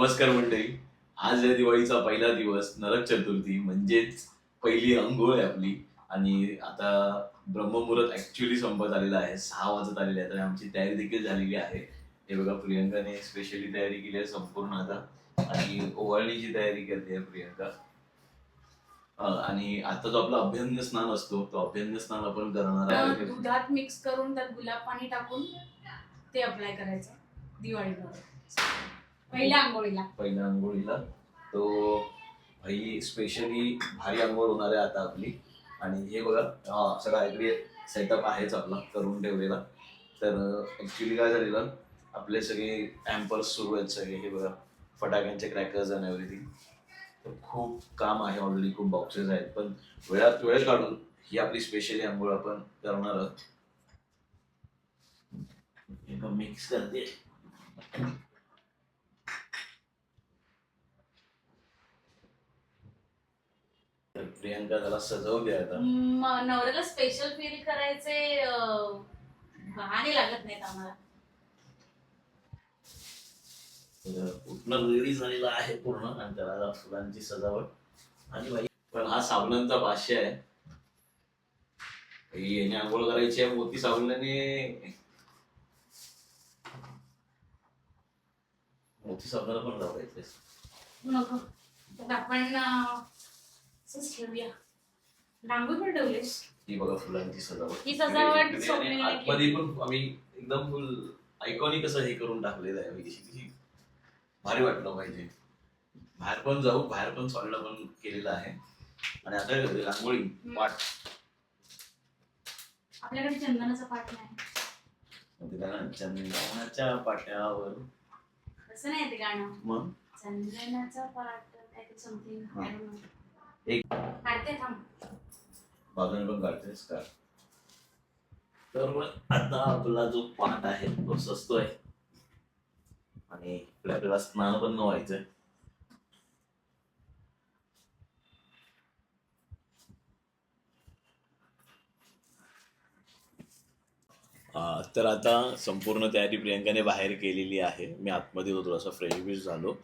नमस्कार मंडळी. आज या दिवाळीचा पहिला दिवस नरक चतुर्थी म्हणजेच पहिली अंघोळ आहे आपली. आणि आता ब्रह्ममुहूर्त ऍक्च्युली संपत आलेला आहे सहा वाजत आलेले आहे तर आमची तयारी देखील झालेली आहे. हे बघा प्रियंकाने स्पेशली तयारी केली आहे संपूर्ण आता. आणि ओवाळणीची तयारी करते आहे प्रियंका. आणि आता जो आपला अभ्यंग स्नान असतो तो अभ्यंग स्नान आपण करणार अं, आहे दुधात मिक्स करून त्यात गुलाब पाणी टाकून ते अप्लाय करायचं दिवाळीमध्ये. पहिल्या आंघोळीला. पहिल्या आंघोळीला. तो भाई स्पेशली भारी आंघोळ होणार आहे आता आपली. आणि हे बघा हा सगळा ॲग्री सेटअप आहेच आपला करून ठेवलेला. तर ऍक्च्युली काय झालेलं आपले सगळे ॲम्पर्स सुरू आहेत सगळे हे बघा. फटाक्यांचे क्रॅकर्स आणि एव्हरीथिंग तर खूप काम आहे ऑलरेडी खूप बॉक्सेस आहेत. पण वेळात वेळ काढून ही आपली स्पेशली आंघोळ आपण करणार आहोत. मिक्स करते. प्रियंका त्याला सजवते आता. म- नवऱ्याला स्पेशल फील करायचे अं, बहाणे लागत नाहीत आम्हाला. तर उठणं रेडी झालेला आहे पूर्ण आणि त्याला फुलांची सजावट. आणि बाई पण हा साबणांचा भाष्य आहे. बाई, याने आंघोळ करायची आहे मोती साबणाने मोती साबणाला पण लावायचे नको. तर आपण अं, असंच ठेवूया. डांबू पण ठेवलेस? ही बघा फुलांची सजावट. ही सजावट आणि स्वप्नीलने केली. आतमध्ये पण आम्ही एकदम फुल आयकॉनिक असं हे करून टाकलेलं आहे. म्हणजे किती भारी वाटलं पाहिजे. बाहेर पण जाऊ बाहेर पण सॉलिड पण केलेलं आहे. आणि आता रांगोळी पाठ. आपल्याकडे चंदनाचा पाठ नाही. चंदनाच्या पाट्यावर तसं नाही ते गाणं. मग? चंदनाचा पाठ काय समथिंग हा. एक बाजूने पण काढतेस का? तर मग आता आपला जो पाठ आहे तो सजतोय. आणि आपल्याला स्नान पण न व्हायचंय तर आता संपूर्ण तयारी प्रियंकाने बाहेर केलेली आहे. मी आतमध्ये होतो थोडासा फ्रेश बिश झालो.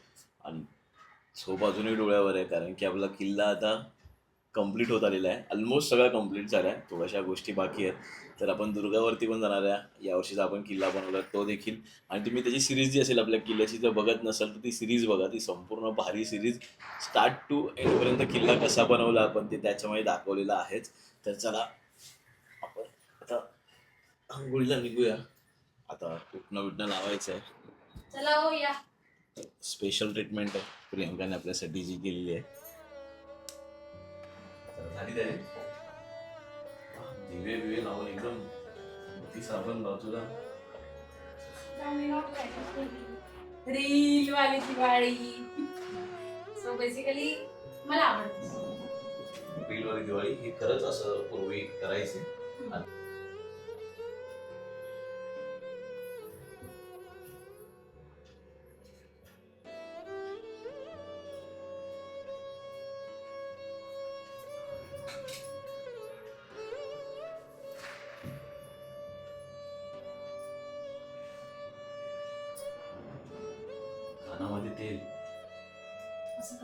आणि झोप अजूनही डोळ्यावर आहे कारण की आपला किल्ला आता कंप्लीट होत आलेला आहे. ऑलमोस्ट सगळा कंप्लीट झाला आहे थोड्याशा गोष्टी बाकी आहेत. तर आपण दुर्गावरती पण जाणार आहे. यावर्षीचा आपण किल्ला बनवला तो देखील. आणि तुम्ही त्याची सिरीज जी असेल आपल्या किल्ल्याची जर बघत नसाल तर ती सिरीज बघा. ती संपूर्ण भारी सिरीज स्टार्ट टू एंडपर्यंत किल्ला कसा बनवला आपण ते त्याच्यामध्ये दाखवलेला आहेच. तर चला आपण आता आंघोळीला निघूया. आता उठणं बिटणं लावायचं आहे चला हो या स्पेशल ट्रीटमेंट आहे. प्रियंकाने आपल्यासाठी जी केलेली आहे. तर झाली तयारी वा, दिवे बिवे लावून एकदम ती साबण बाजूला. रील वाली दिवाळी. सो बेसिकली मला आवडते. दिवाळी ही खरंच असं पूर्वी करायचे. तेल असं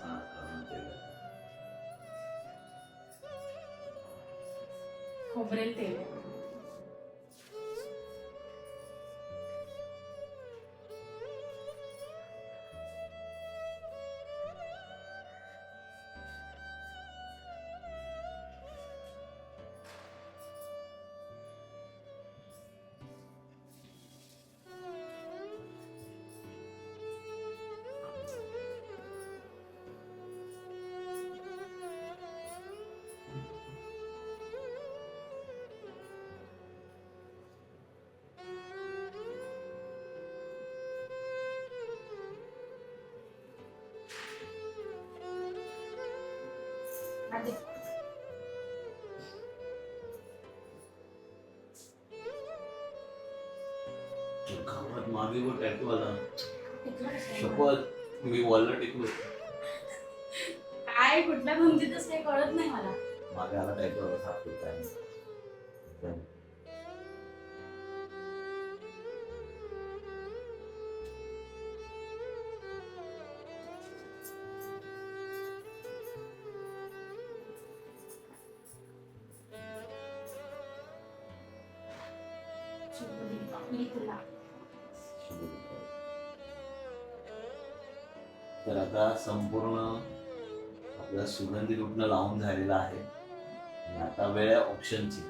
हा, तेल. खोबरेल तेल. गावात मागे वर टॅटू आला आहे? शपथ मी वॉलला टेकलो. काय कुठल्या गमतीतच काही कळत नाही मला. मागे आला टॅटू आला सापडतो काय तर आता संपूर्ण आपला सुगंधी रुग्ण लावून झालेला आहे. आणि आता वेळ आहे ऑप्शनची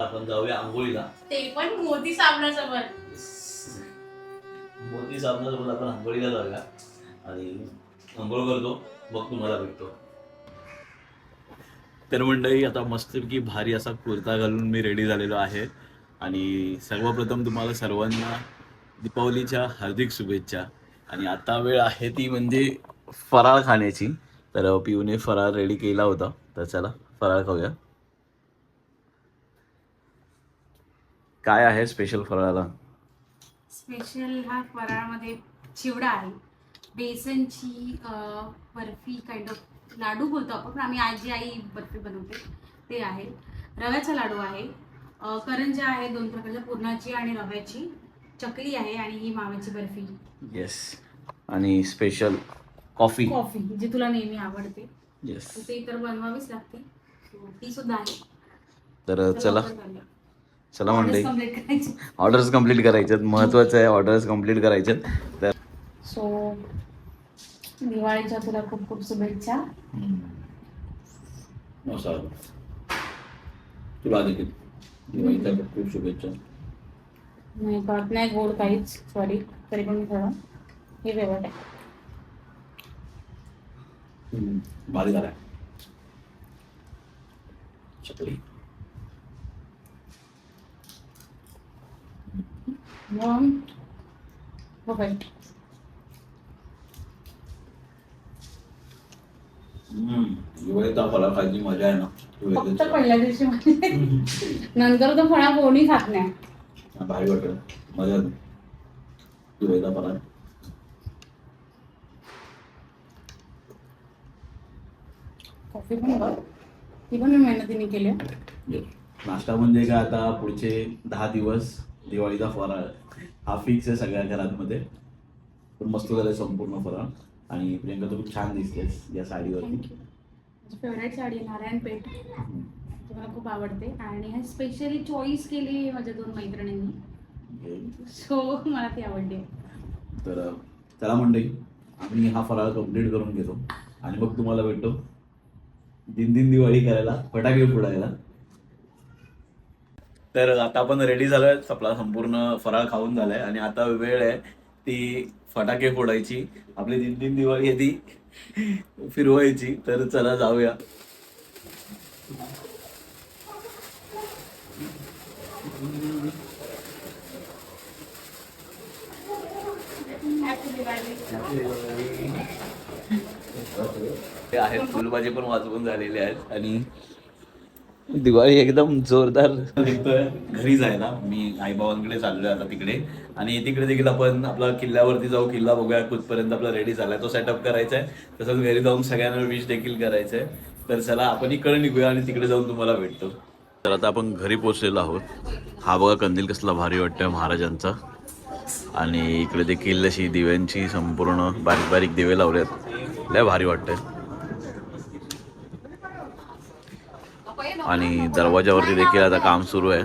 आपण जाऊया आंघोळीला. ते पण मोती साबणासोबत मोती साबणासोबत आपण आंघोळीला जाऊया. आणि आंघोळ करतो. मग तुम्हाला भेटतो. तर मंडळी आता मस्तपैकी भारी असा कुर्ता घालून मी रेडी झालेलो आहे. आणि सर्वप्रथम तुम्हाला सर्वांना दीपावलीच्या हार्दिक शुभेच्छा. आणि आता वेळ आहे ती म्हणजे फराळ खाण्याची. तर पिऊने फराळ रेडी केला होता. तर चला फराळ खाऊया. काय आहे स्पेशल फराळाला? स्पेशल हा फराळमध्ये चिवडा आहे. बेसनची अं, बर्फी काइंड ऑफ लाडू बोलतो आपण पण आम्ही आजी आई बर्फी बनवते. ते आहे. रव्याचा लाडू आहे. अं, करंज्या आहे दोन प्रकारच्या पुरणाची आणि रव्याची. चकली आहे आणि ही माव्याची बर्फी. येस आणि स्पेशल कॉफी कॉफी जी तुला नेहमी आवडते. येस तर ते तर बनवावीच लागते. So, ती सुद्धा आहे. तर चला कंप्लीट करायची. ऑर्डर्स कंप्लीट करायच्यात महत्वाचं आहे ऑर्डर्स कंप्लीट करायच्यात तर सो दिवाळीच्या तुला खूप खूप शुभेच्छा. तुला देखील. दिवाळीच्या खूप शुभेच्छा. नाही बात नाही गोड काहीच. सॉरी तरी पण मी थोडं हे फेवरेट आहे. भारी झालाय. चकली मग फराळ खायची मजा आहे ना. फक्त. पहिल्या दिवशी म्हणजे नंतर तो फळा कोणी खात नाही. भारी वाटत मजा कॉफी पण बघ. ती पण मी मेहनतीने केली. नाश्ता म्हणजे काय आता पुढचे दहा दिवस दिवाळीचा फराळ हा फिक्स आहे सगळ्या घरांमध्ये. पण मस्त झालंय संपूर्ण फराळ. आणि प्रियंका तू खूप छान दिसतेस या साडीवरती. माझी फेवरेट साडी आहे नारायण पेठ. ती मला खूप आवडते. आणि हे स्पेशली चॉईस केली माझ्या दोन मैत्रिणींनी. सो मला ती आवडली. तर चला मंडळी आम्ही हा फराळ कंप्लीट करून घेतो. आणि मग तुम्हाला भेटतो. दिन दिन दिवाळी करायला फटाके फोडायला तर आता आपण रेडी झालोय. आपला संपूर्ण फराळ खाऊन झालाय. आणि आता वेळ आहे ती फटाके फोडायची. आपली दिन दिन दिवाळी आहे ती फिरवायची. तर चला जाऊया. ते आहेत फुलभाजी पण वाजवून झालेले आहेत. आणि दिवाळी एकदम जोरदार. निघतोय घरी जायला मी आईबाबांकडे चाललोय आता तिकडे. आणि तिकडे देखील आपण आपला किल्ल्यावरती जाऊ किल्ला बघूया कुठपर्यंत आपला रेडी झालाय. तो सेटअप करायचा आहे तसंच घरी जाऊन सगळ्यांना विश देखील करायचं आहे तर चला आपण इकडे निघूया आणि तिकडे जाऊन तुम्हाला भेटतो. तर आता आपण घरी पोहोचलेलो आहोत. हा बघा कंदील कसला भारी वाटतोय महाराजांचा. आणि इकडे देखील अशी दिव्यांची संपूर्ण बारीक बारीक दिवे लावलेत. लय भारी वाटतंय. आणि दरवाजावरती देखील आता काम सुरू आहे.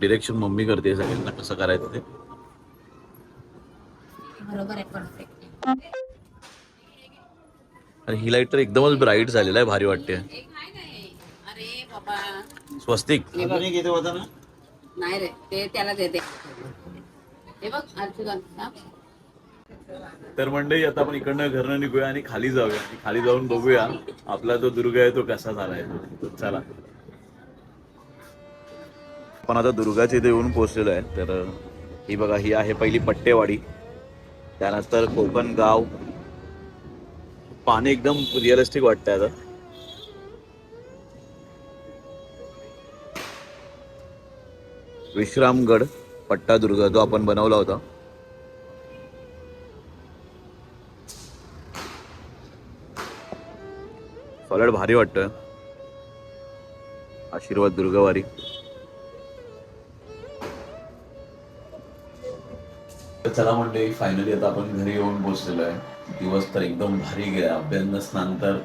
डिरेक्शन मम्मी करते सगळ्यांना कसं करायचं ते. बरोबर आहे परफेक्ट आणि ही लाइट तर एकदमच ब्राईट झालेला आहे भारी वाटते. अरे स्वस्तिक. नाही रे ते त्याला देते हे बघ अर्जुन. तर मंडळी आता आपण इकडनं घरनं निघूया आणि खाली जाऊया. आणि खाली जाऊन बघूया आपला जो दुर्ग आहे तो कसा झालाय. तो चला. आपण आता दुर्गाच्या इथे येऊन पोहोचलेलो आहे. तर ही बघा ही आहे पहिली पट्टेवाडी. त्यानंतर कोकण गाव. पाणी एकदम रिअलिस्टिक वाटतंय आता. विश्रामगड पट्टादुर्ग जो आपण बनवला होता. सॉलिड भारी वाटत आशीर्वाद दुर्गवारी. चला म्हणते फायनली आता आपण घरी येऊन पोहोचलेलो आहे. दिवस तर एकदम भारी गेला. अभ्यंग स्नान तर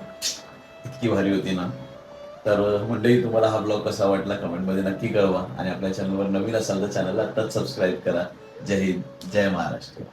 इतकी भारी होती ना. तर मंडळी तुम्हाला हा ब्लॉग कसा वाटला कमेंटमध्ये नक्की कळवा. आणि आपल्या चॅनलवर नवीन असाल तर चॅनलला आत्ताच सबस्क्राईब करा. जय हिंद जय महाराष्ट्र.